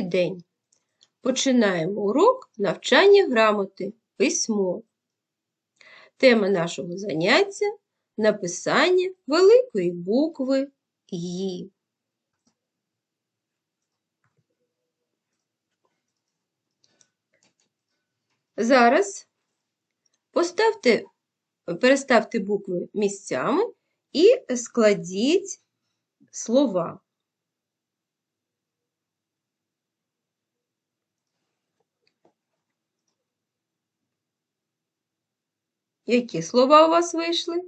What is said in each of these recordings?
Добрий день! Починаємо урок навчання грамоти письмо. Тема нашого заняття написання великої букви «Ї». Зараз поставте, переставте букви місцями і складіть слова. Які слова у вас вийшли?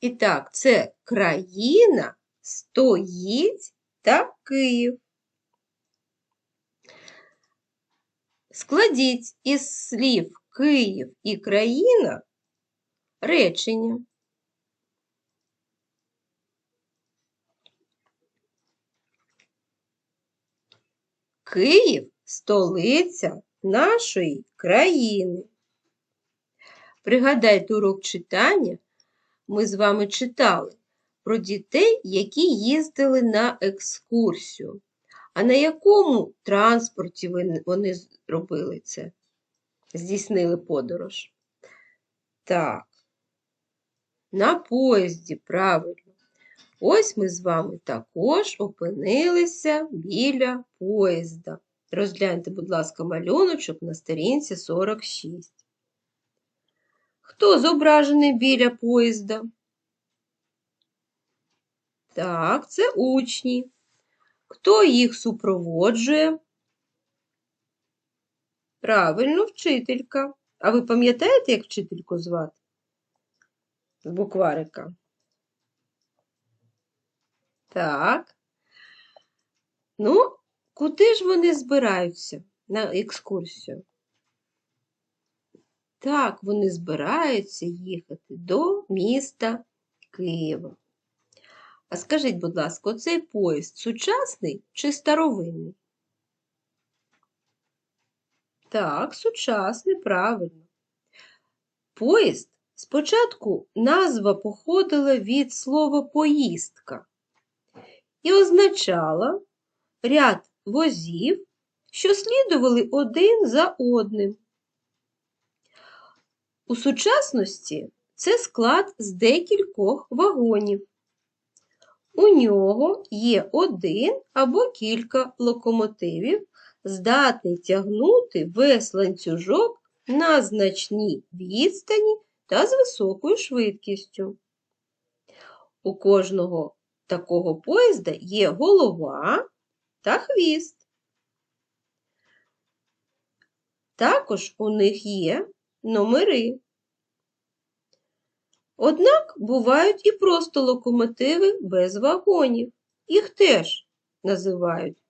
І так, це країна, стоїть та Київ. Складіть із слів Київ і країна речення. Київ столиця нашої країни. Пригадайте урок читання, ми з вами читали про дітей, які їздили на екскурсію. А на якому транспорті вони зробили це? Здійснили подорож? Так, на поїзді, правильно. Ось ми з вами також опинилися біля поїзда. Розгляньте, будь ласка, малюночок на сторінці 46. Хто зображений біля поїзда? Так, це учні. Хто їх супроводжує? Правильно, вчителька. А ви пам'ятаєте, як вчительку звати? З букварика? Так. Ну, куди ж вони збираються на екскурсію? Так, вони збираються їхати до міста Києва. А скажіть, будь ласка, оцей поїзд сучасний чи старовинний? Так, сучасний, правильно. Поїзд спочатку назва походила від слова поїздка і означала ряд возів, що слідували один за одним. У сучасності це склад з декількох вагонів. У нього є один або кілька локомотивів, здатний тягнути весь ланцюжок на значній відстані та з високою швидкістю. У кожного такого поїзда є голова та хвіст. Також у них є номери. Однак бувають і просто локомотиви без вагонів. Їх теж називають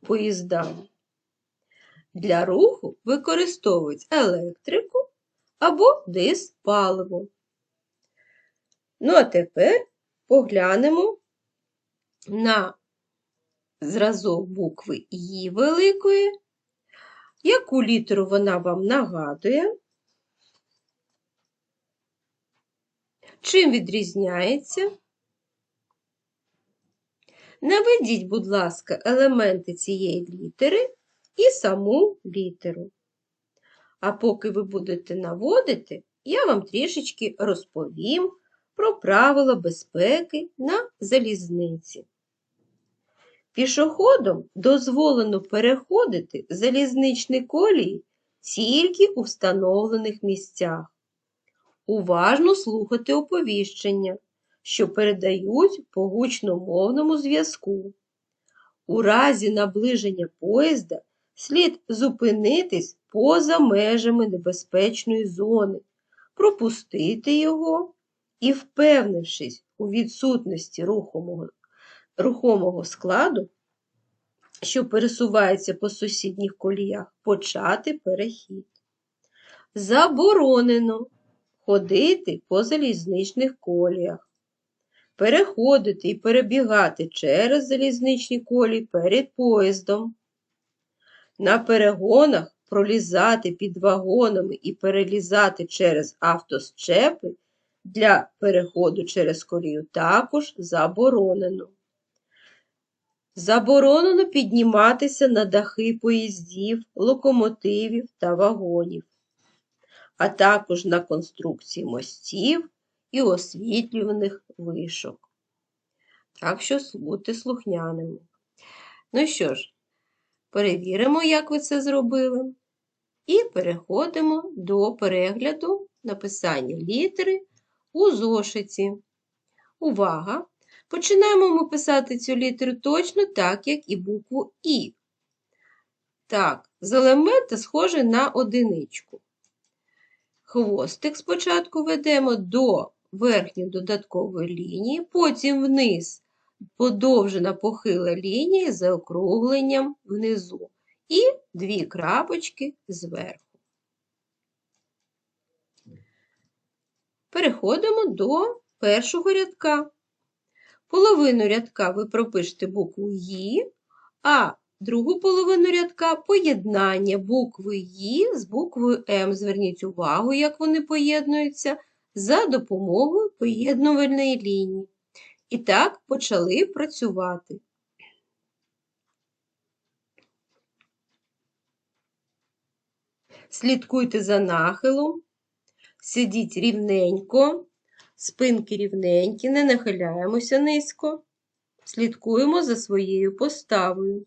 поїздами. Для руху використовують електрику або диспаливо. Ну, а тепер поглянемо на зразок букви «І» великої, яку літеру вона вам нагадує. Чим відрізняється? Наведіть, будь ласка, елементи цієї літери і саму літеру. А поки ви будете наводити, я вам трішечки розповім про правила безпеки на залізниці. Пішоходом дозволено переходити залізничні колії тільки у встановлених місцях уважно слухати оповіщення, що передають по гучномовному зв'язку. У разі наближення поїзда слід зупинитись поза межами небезпечної зони, пропустити його і, впевнившись у відсутності рухомого, рухомого складу, що пересувається по сусідніх коліях, почати перехід. Заборонено ходити по залізничних коліях, переходити і перебігати через залізничні колії перед поїздом. На перегонах пролізати під вагонами і перелізати через автосчепи для переходу через колію також заборонено. Заборонено підніматися на дахи поїздів, локомотивів та вагонів, а також на конструкції мостів і освітлюваних вишок. Так що будьте слухняними. Ну що ж, перевіримо, як ви це зробили. І переходимо до перегляду написання літери у зошиті. Увага! Починаємо ми писати цю літеру точно так, як і букву І. Так, з елемента схожий на одиничку. Хвостик спочатку ведемо до верхньої додаткової лінії, потім вниз подовжена похила лінія з заокругленням внизу і дві крапочки зверху. Переходимо до першого рядка. Половину рядка ви пропишете букву «Ї», а другу половину рядка поєднання букви «Ї» з буквою М. Зверніть увагу, як вони поєднуються за допомогою поєднувальної лінії. І так почали працювати. Слідкуйте за нахилом, сидіть рівненько, спинки рівненькі, не нахиляємося низько, слідкуємо за своєю поставою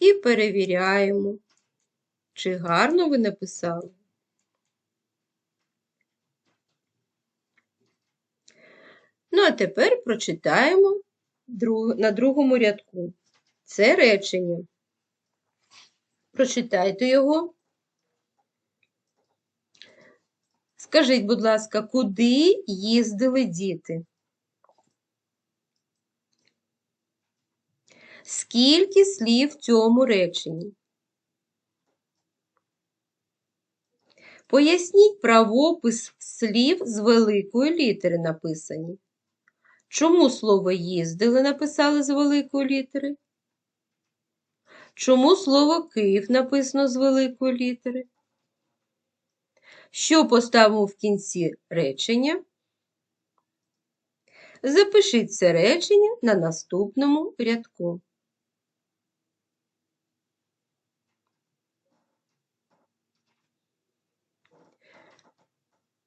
і перевіряємо, чи гарно ви написали. Ну, а тепер прочитаємо на другому рядку. Це речення. Прочитайте його. Скажіть, будь ласка, куди їздили діти? Скільки слів в цьому реченні? Поясніть правопис слів з великої літери написані. Чому слово їздили написали з великої літери? Чому слово Київ написано з великої літери? Що поставимо в кінці речення? Запишіть це речення на наступному рядку.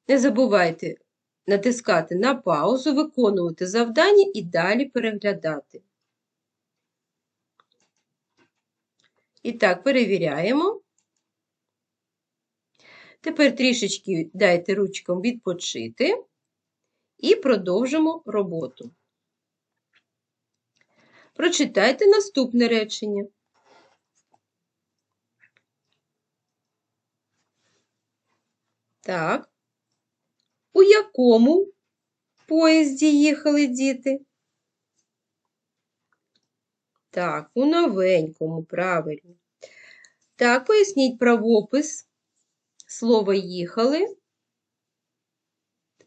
Не забувайте натискати на паузу, виконувати завдання і далі переглядати. І так, перевіряємо. Тепер трішечки дайте ручкам відпочити і продовжимо роботу. Прочитайте наступне речення. Так. У якому поїзді їхали діти? Так, у новенькому, правильно. Так, поясніть правопис слово їхали.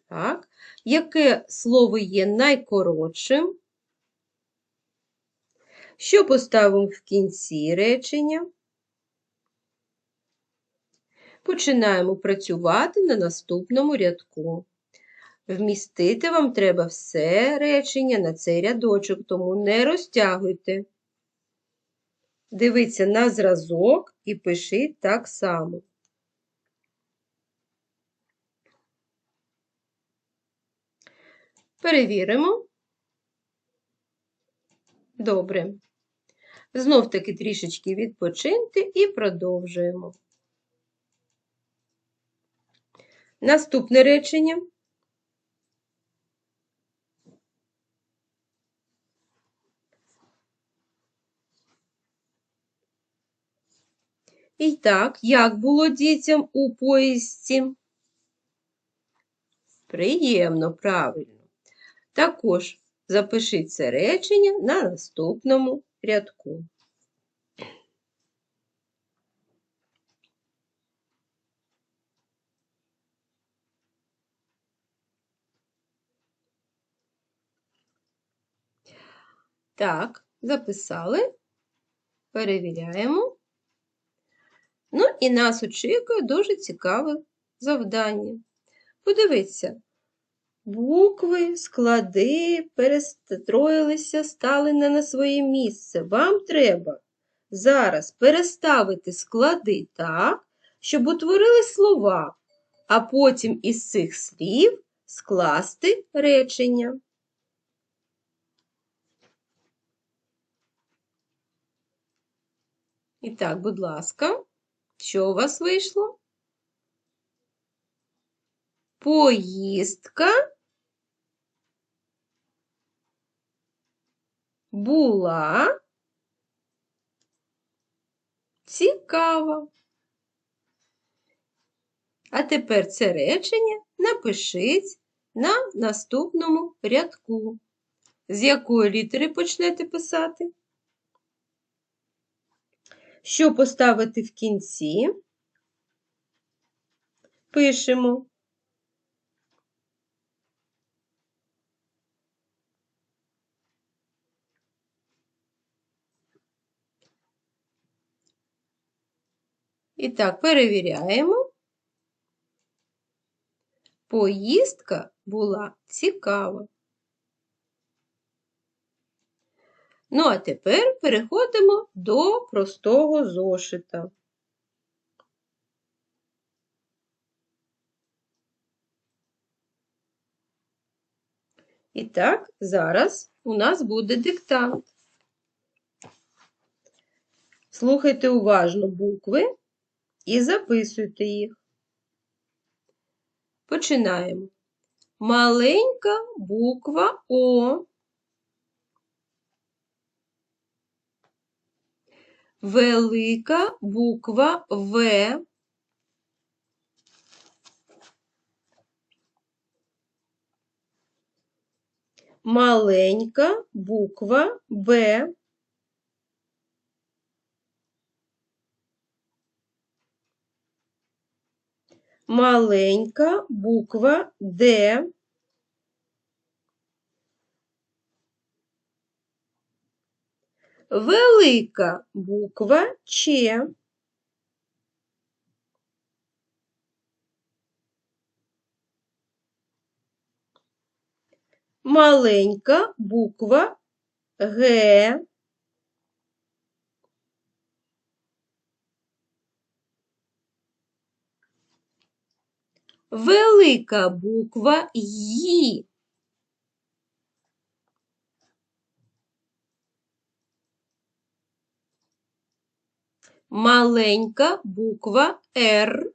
Так. Яке слово є найкоротшим? Що поставимо в кінці речення? Починаємо працювати на наступному рядку. Вмістити вам треба все речення на цей рядочок, тому не розтягуйте. Дивіться на зразок і пишіть так само. Перевіримо. Добре. Знов таки трішечки відпочиньте і продовжуємо. Наступне речення. І так, як було дітям у поїзді? Приємно, правильно. Також запишіть це речення на наступному рядку. Так, записали, перевіряємо. Ну, і нас очікує дуже цікаве завдання. Подивіться, Букви, склади перестроїлися, стали не на своє місце. Вам треба зараз переставити склади так, щоб утворили слова, а потім із цих слів скласти речення. І так, будь ласка, що у вас вийшло? Поїздка була цікава. А тепер це речення напишіть на наступному рядку. З якої літери почнете писати? Що поставити в кінці? Пишемо. І так, перевіряємо. Поїздка була цікава. Ну, а тепер переходимо до простого зошита. І так, зараз у нас буде диктант. Слухайте уважно букви і записуйте їх. Починаємо. Маленька буква О. Велика буква В. Маленька буква Б. Маленька буква Д. Велика буква Ч. Маленька буква Г. Велика буква Й. Маленька буква Р.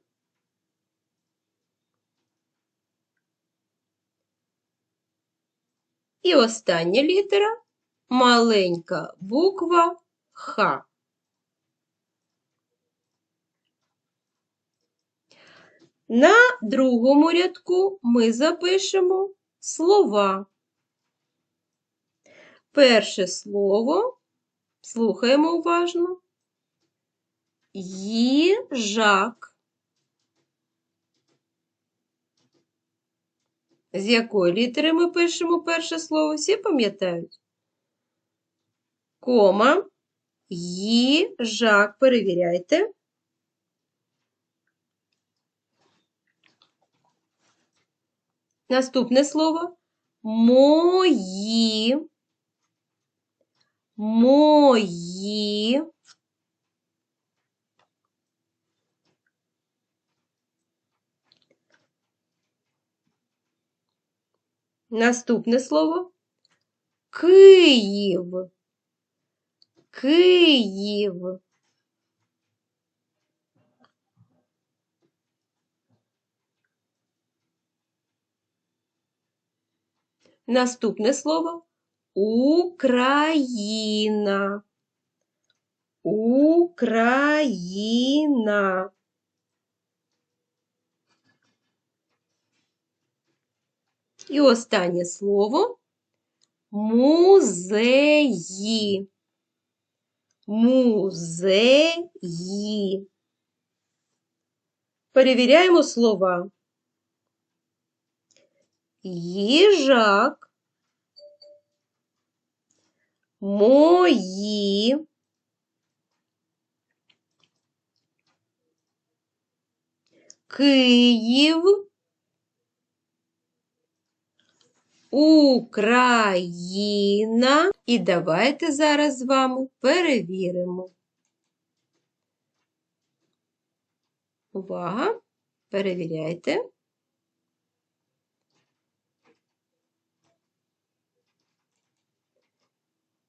І остання літера маленька буква Х. На другому рядку ми запишемо слова. Перше слово, слухаємо уважно, їжак. З якої літери ми пишемо перше слово? Всі пам'ятають? Кома, їжак. Перевіряйте. Наступне слово мої. Мої. Наступне слово Київ. Київ. Наступне слово Україна. Україна. І останнє слово музеї. Музеї. Перевіряємо слова. Їжак. Мої. Київ. Україна. І давайте зараз з вами перевіримо. Увага! Перевіряйте.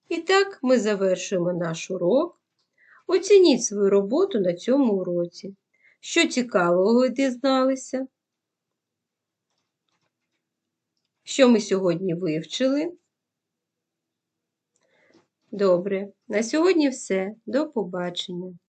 І так, ми завершуємо наш урок. Оцініть свою роботу на цьому уроці. Що цікавого ви дізналися? Що ми сьогодні вивчили? Добре, на сьогодні все. До побачення.